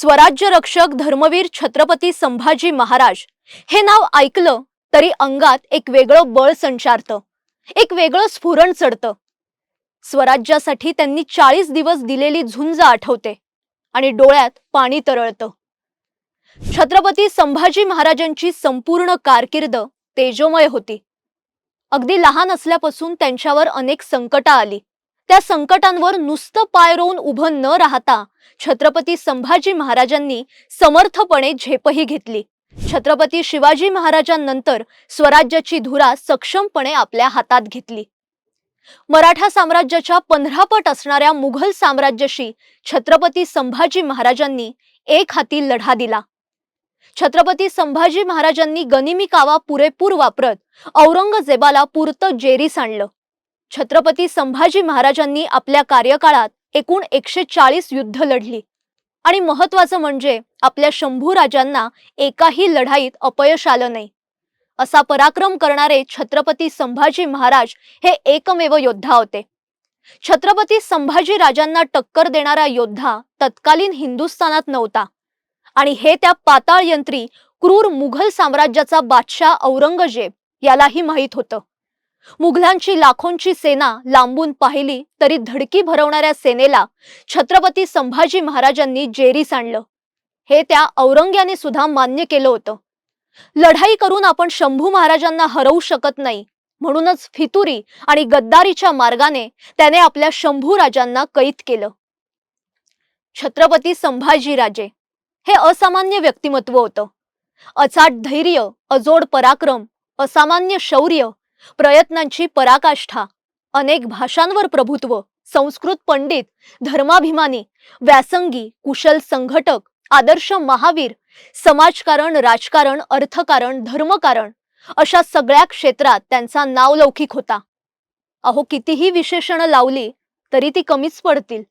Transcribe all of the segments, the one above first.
स्वराज्य रक्षक धर्मवीर छत्रपती संभाजी महाराज. हे नाव ऐकलं तरी अंगात एक वेगळं बळ संचारतं. एक वेगळं स्फुरण चढतं. स्वराज्यासाठी त्यांनी चाळीस दिवस दिलेली झुंज आठवते आणि डोळ्यात पाणी तरळतं. छत्रपती संभाजी महाराजांची संपूर्ण कारकीर्द तेजोमय होती. अगदी लहान असल्यापासून त्यांच्यावर अनेक संकटं आली. त्या संकटांवर नुसतं पाय रोवून उभं न राहता छत्रपती संभाजी महाराजांनी समर्थपणे झेपही घेतली. छत्रपती शिवाजी महाराजांनंतर स्वराज्याची धुरा सक्षमपणे आपल्या हातात घेतली. मराठा साम्राज्याच्या पंधरापट असणाऱ्या मुघल साम्राज्याशी छत्रपती संभाजी महाराजांनी एक हाती लढा दिला. छत्रपती संभाजी महाराजांनी गनिमी कावा पुरेपूर वापरत औरंगजेबाला पुरतं जेरीस आणलं. छत्रपती संभाजी महाराजांनी आपल्या कार्यकाळात एकूण एकशे चाळीस युद्ध लढली. आणि महत्वाचं म्हणजे आपल्या शंभू राजांना एकाही लढाईत अपयश आलं नाही. असा पराक्रम करणारे छत्रपती संभाजी महाराज हे एकमेव योद्धा होते. छत्रपती संभाजी राजांना टक्कर देणारा योद्धा तत्कालीन हिंदुस्थानात नव्हता. आणि हे त्या पाताळ यंत्री क्रूर मुघल साम्राज्याचा बादशाह औरंगजेब यालाही माहीत होतं. मुघलांची लाखोंची सेना लांबून पाहिली तरी धडकी भरवणाऱ्या सेनेला छत्रपती संभाजी महाराजांनी जेरीस आणलं. हे त्या औरंग्याने सुद्धा मान्य केलं होतं. लढाई करून आपण शंभू महाराजांना हरवू शकत नाही म्हणूनच फितुरी आणि गद्दारीच्या मार्गाने त्याने आपल्या शंभू राजांना कैद केलं. छत्रपती संभाजीराजे हे असामान्य व्यक्तिमत्व होतं. अचाट धैर्य अजोड पराक्रम असामान्य शौर्य प्रयत्नांची पराकाष्ठा अनेक भाषांवर प्रभुत्व संस्कृत पंडित धर्माभिमानी व्यासंगी कुशल संघटक आदर्श महावीर समाजकारण राजकारण अर्थकारण धर्मकारण अशा सगळ्या क्षेत्रात त्यांचा नावलौकिक होता. अहो कितीही विशेषणं लावली तरी ती कमीच पडतील.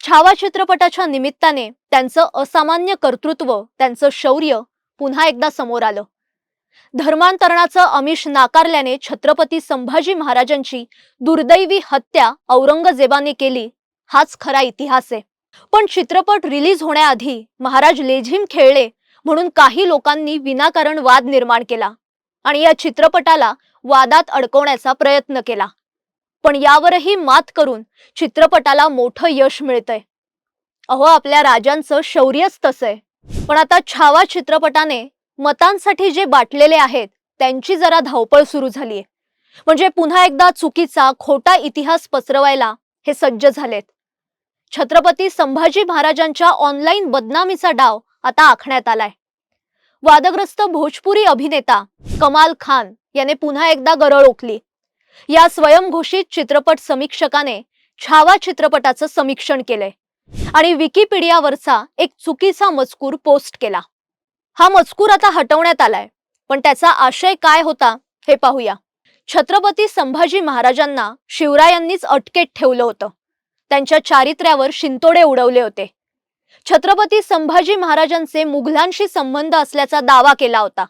छावा चित्रपटाच्या निमित्ताने त्यांचं असामान्य कर्तृत्व त्यांचं शौर्य पुन्हा एकदा समोर आलं. धर्मांतरणाचं आमिष नाकारल्याने छत्रपती संभाजी महाराजांची दुर्दैवी हत्या औरंगजेबाने केली हाच खरा इतिहास आहे. पण चित्रपट रिलीज होण्याआधी महाराज लेझिम खेळले म्हणून काही लोकांनी विनाकारण वाद निर्माण केला आणि या चित्रपटाला वादात अडकवण्याचा प्रयत्न केला. पण यावरही मात करून चित्रपटाला मोठं यश मिळतंय. अहो आपल्या राजांचं शौर्यच तसं आहे पण आता छावा चित्रपटाने मतांसाठी जे बाटलेले आहेत त्यांची जरा धावपळ सुरू झालीय. म्हणजे पुन्हा एकदा चुकीचा खोटा इतिहास पसरवायला हे सज्ज झालेत. छत्रपती संभाजी महाराजांच्या ऑनलाईन बदनामीचा डाव आता आखण्यात आलाय. वादग्रस्त भोजपुरी अभिनेता कमाल खान याने पुन्हा एकदा गरळ ओकली. या स्वयंघोषित चित्रपट समीक्षकाने छावा चित्रपटाचं समीक्षण केलंय. आणि विकिपीडियावरचा एक चुकीचा मजकूर पोस्ट केला. हा मजकूर आता हटवण्यात आलाय. पण त्याचा आशय काय होता हे पाहूया. छत्रपती संभाजी महाराजांना शिवरायांनीच अटकेत ठेवलं होतं. त्यांच्या चारित्र्यावर शिंतोडे उडवले होते. छत्रपती संभाजी महाराजांचे मुघलांशी संबंध असल्याचा दावा केला होता.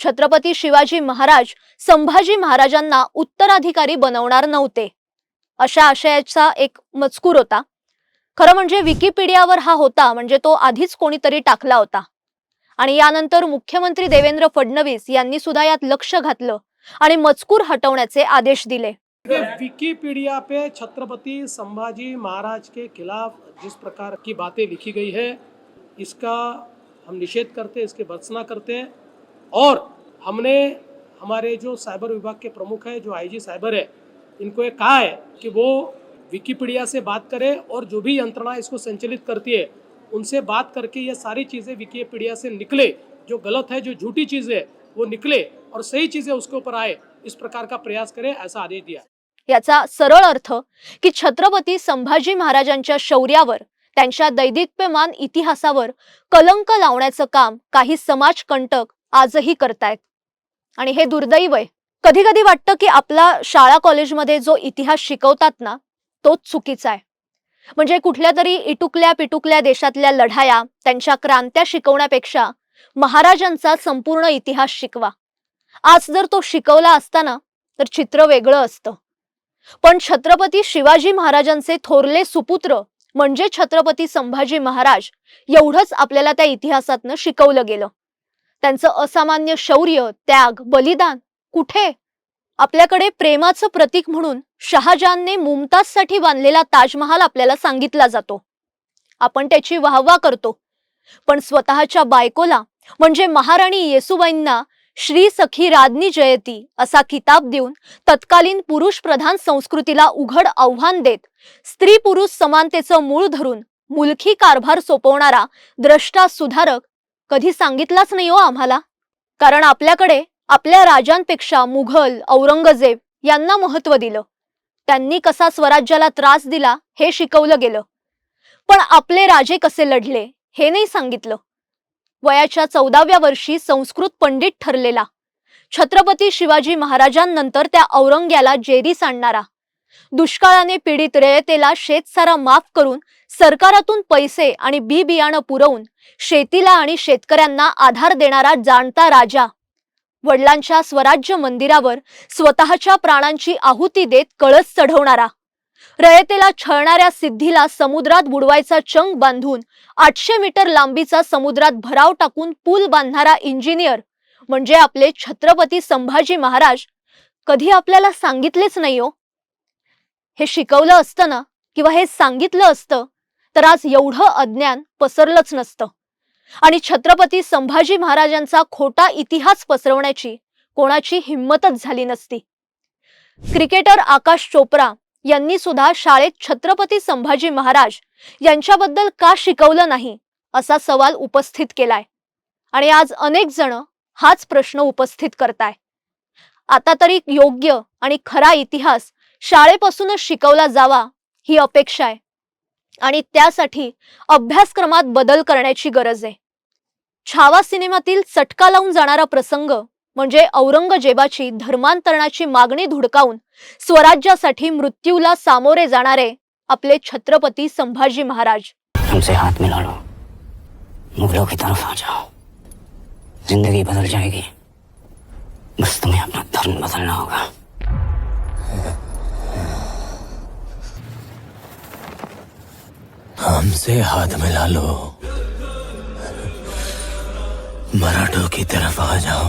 छत्रपती शिवाजी महाराज संभाजी महाराजांना उत्तराधिकारी बनवणार नव्हते. अशा आशयाचा एक मजकूर होता. खरं म्हणजे विकिपीडियावर हा होता म्हणजे तो आधीच कोणीतरी टाकला होता. आणि यानंतर मुख्यमंत्री देवेंद्र फडणवीस यांनी सुद्धा यात लक्ष घातलं आणि मजकूर हटवण्याचे आदेश दिले. विकिपीडिया पे छत्रपति संभाजी महाराज के खिलाफ जिस प्रकार की बातें लिखी गई है इसका हम निषेध करते हैं इसके भर्त्सना करते हैं। और हमने हमारे जो साइबर विभाग के प्रमुख है जो आईजी साइबर है इनको ये कहा है कि वो विकिपीडिया से बात करें और जो भी यंत्रणा इसको संचालित करती है उनसे बात करके ये सारी चीज़ें विकीपीडिया से निकले जो गलत है जो झूठी चीज़ है वो निकले और सही चीज़ें उसके ऊपर आए इस प्रकार का प्रयास करें ऐसा आदेश दिया। याचा सरळ अर्थ की छत्रपती संभाजी महाराजांच्या शौर्यावर त्यांच्या दैदिप्यमान इतिहासावर कलंक लावण्याचं काम काही समाजकंटक आजही करतायत. आणि हे दुर्दैव आहे. कधी कधी वाटतं की आपला शाळा कॉलेजमध्ये जो इतिहास शिकवतात ना तोच चुकीचा आहे. म्हणजे कुठल्या तरी इटुकल्या पिटुकल्या देशातल्या लढाया त्यांच्या क्रांत्या शिकवण्यापेक्षा महाराजांचा संपूर्ण इतिहास शिकवा. आज जर तो शिकवला असता ना तर चित्र वेगळं असतं. पण छत्रपती शिवाजी महाराजांचे थोरले सुपुत्र म्हणजे छत्रपती संभाजी महाराज एवढंच आपल्याला त्या इतिहासातनं शिकवलं गेलं. त्यांचं असामान्य शौर्य त्याग बलिदान कुठे? आपल्याकडे प्रेमाचं प्रतीक म्हणून शहाजहानने मुमताजसाठी बांधलेला ताजमहाल आपल्याला सांगितला जातो. आपण त्याची वाहवा करतो. पण स्वतःच्या बायकोला म्हणजे महाराणी येसुबाईंना श्री सखी राजनी जयती असा किताब देऊन तत्कालीन पुरुष प्रधान संस्कृतीला उघड आव्हान देत स्त्री पुरुष समानतेचं मूळ धरून मुलखी कारभार सोपवणारा द्रष्टा सुधारक कधी सांगितलाच नाही हो आम्हाला. कारण आपल्याकडे आपल्या राजांपेक्षा मुघल औरंगजेब यांना महत्त्व दिलं. त्यांनी कसा स्वराज्याला त्रास दिला हे शिकवलं गेलं. पण आपले राजे कसे लढले हे नाही सांगितलं. वयाच्या चौदाव्या वर्षी संस्कृत पंडित ठरलेला. छत्रपती शिवाजी महाराजांनंतर त्या औरंग्याला जेरीस आणणारा. दुष्काळाने पीडित रयतेला शेतसारा माफ करून सरकारातून पैसे आणि बी बियाणं पुरवून शेतीला आणि शेतकऱ्यांना आधार देणारा जाणता राजा वडिलांच्या स्वराज्य मंदिरावर स्वतःच्या प्राणांची आहुती देत कळस चढवणारा. रयतेला छळणाऱ्या सिद्धीला समुद्रात बुडवायचा चंग बांधून आठशे मीटर लांबीचा समुद्रात भराव टाकून पूल बांधणारा इंजिनियर म्हणजे आपले छत्रपती संभाजी महाराज कधी आपल्याला सांगितलेच नाही हो. हे शिकवलं असतं ना किंवा हे सांगितलं असतं तर आज एवढं अज्ञान पसरलंच नसतं. आणि छत्रपती संभाजी महाराजांचा खोटा इतिहास पसरवण्याची कोणाची हिंमतच झाली नसती. क्रिकेटर आकाश चोप्रा यांनी सुद्धा शाळेत छत्रपती संभाजी महाराज यांच्याबद्दल का शिकवलं नाही असा सवाल उपस्थित केलाय. आणि आज अनेक जण हाच प्रश्न उपस्थित करताय. आता तरी योग्य आणि खरा इतिहास शाळेपासूनच शिकवला जावा ही अपेक्षा आहे. आणि त्यासाठी अभ्यासक्रमात बदल करण्याची गरज आहे. छावा सिनेमातील चटका लावून जाणारा प्रसंग म्हणजे औरंगजेबाची धर्मांतरणाची मागणी धुडकावून स्वराज्यासाठी मृत्यूला सामोरे जाणारे आपले छत्रपती संभाजी महाराज. हमसे हाथ मिला लो मुगलों की तरफ आ जाओ. जिंदगी बदल जाएगी. बस तुम्हें अपना धर्म बदलना होगा. हमसे हाथ मिला लो। मराठों की तरफ़ आ जाओ।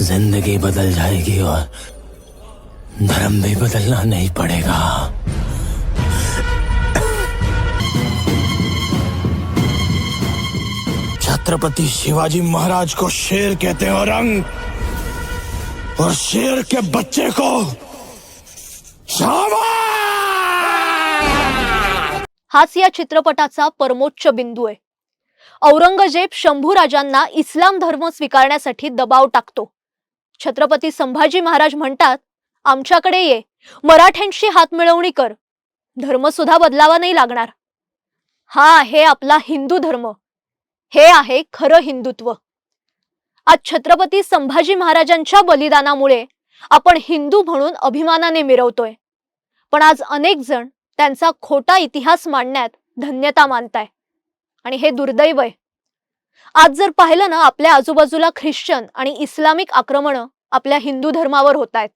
ज़िंदगी बदल जाएगी और धर्म भी बदलना नहीं पड़ेगा। छत्रपति शिवाजी महाराज को शेर कहते हैं औरंग। और शेर के बच्चे को शाबाश! हाच या चित्रपटाचा परमोच्च बिंदू आहे. औरंगजेब शंभूराजांना इस्लाम धर्म स्वीकारण्यासाठी दबाव टाकतो. छत्रपती संभाजी महाराज म्हणतात आमच्याकडे ये मराठ्यांशी हातमिळवणी कर. धर्म सुद्धा बदलावा नाही लागणार. हा आहे आपला हिंदू धर्म. हे आहे खरं हिंदुत्व. आज छत्रपती संभाजी महाराजांच्या बलिदानामुळे आपण हिंदू म्हणून अभिमानाने मिरवतोय. पण आज अनेक जण त्यांचा खोटा इतिहास मांडण्यात धन्यता मानताय. आणि हे दुर्दैव आहे. आज जर पाहिलं ना आपल्या आजूबाजूला ख्रिश्चन आणि इस्लामिक आक्रमणं आपल्या हिंदू धर्मावर होत आहेत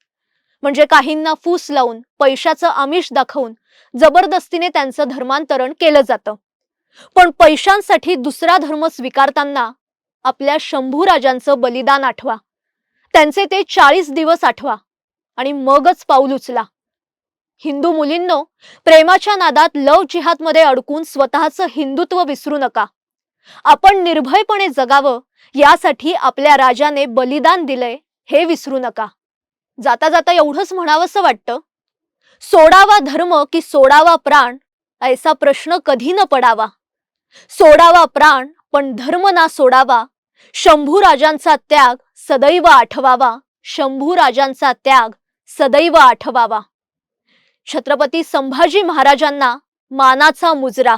म्हणजे काहींना फूस लावून पैशाचं आमिष दाखवून जबरदस्तीने त्यांचं धर्मांतरण केलं जातं. पण पैशांसाठी दुसरा धर्म स्वीकारताना आपल्या शंभूराजांचं बलिदान आठवा. त्यांचे ते चाळीस दिवस आठवा. आणि मगच पाऊल उचला. हिंदू मुलींनो प्रेमाच्या नादात लव जिहादमध्ये अडकून स्वतःचं हिंदुत्व विसरू नका. आपण निर्भयपणे जगावं यासाठी आपल्या राजाने बलिदान दिलंय हे विसरू नका. जाता जाता एवढंच म्हणावंसं वाटतं. सोडावा धर्म की सोडावा प्राण ऐसा प्रश्न कधी न पडावा. सोडावा प्राण पण धर्म ना सोडावा. शंभू राजांचा त्याग सदैव आठवावा. शंभू राजांचा त्याग सदैव आठवावा. छत्रपती संभाजी महाराजांना मानाचा मुजरा.